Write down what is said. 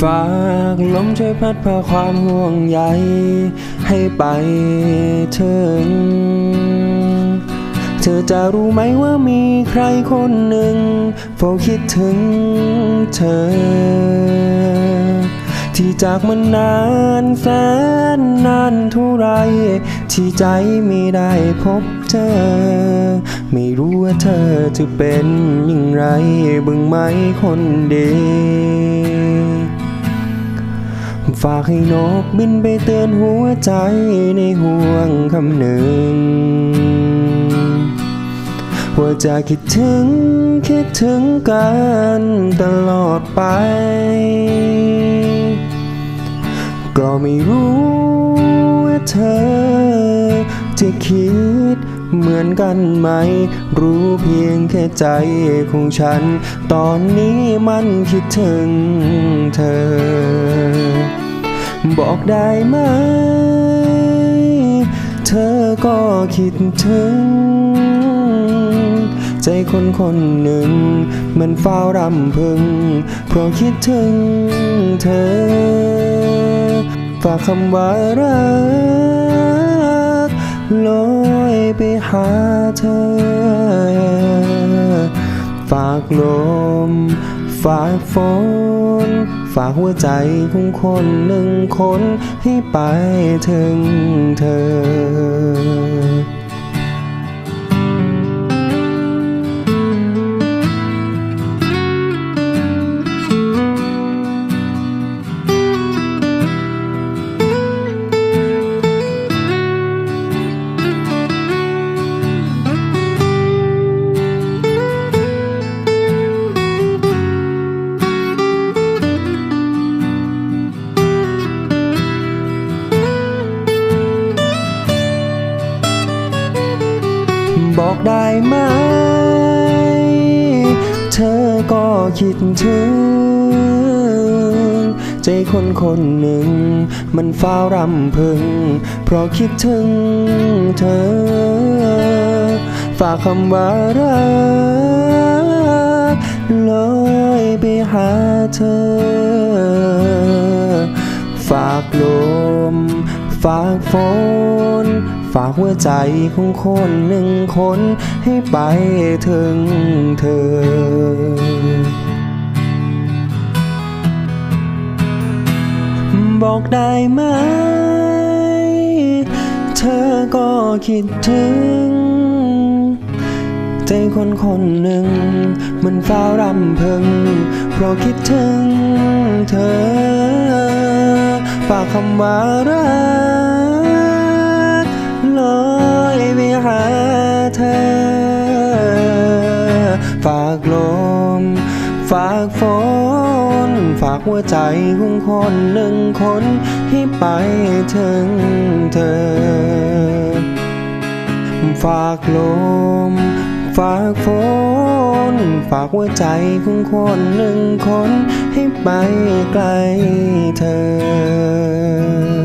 ฝากลมช่วยพัดพาความห่วงใยให้ไปถึง เธอจะรู้ไหมว่ามีใครคนหนึ่งเฝ้าคิดถึงเธอ ที่จากมันนานแสนนานเท่าไร ที่ใจไม่ได้พบเจอไม่รู้ว่าเธอจะเป็นอย่างไรบึงไหมคนดี ฝากให้นกบินไปเตือนหัวใจในห่วงคำหนึ่ง ว่าจะคิดถึงคิดถึงกันตลอดไป ก็ไม่รู้ว่าเธอจะคิดเหมือนกันไหม รู้เพียงแค่ใจของฉัน ตอนนี้มันคิดถึงเธอ บอกได้ไหม เธอก็คิดถึง ใจคนคนหนึ่ง มันเฝ้ารำพึง เพราะคิดถึงเธอ ฝากคำว่ารักลอยไปหาเธอ ฝากลม ฝากฝน ฝากหัวใจของคนหนึ่งคนให้ไปถึงเธอ บอกได้ไหม เธอก็คิดถึง ใจคนคนหนึ่ง มันเฝ้ารำพึง เพราะคิดถึงเธอ ฝากคำว่ารักลอยไปหาเธอ ฝากลม ฝากฝนากหัวใจของคนหนึ่งคนให้ไปถึงเธอบอกได้ไหม เธอก็คิดถึง ใจคนคนหนึ่ง มันเฝ้ารำพึง เพราะคิดถึงเธอฝากคำว่ารัก หัวใจของคนหนึ่งคนให้ไปถึงเธอ ฝากลม ฝากฝน ฝากหัวใจของคนหนึ่งคนให้ไปไกลเธอ